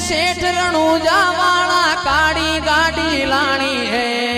શેઠ રણુજા વાળા કાળી ગાડી લાણી હે.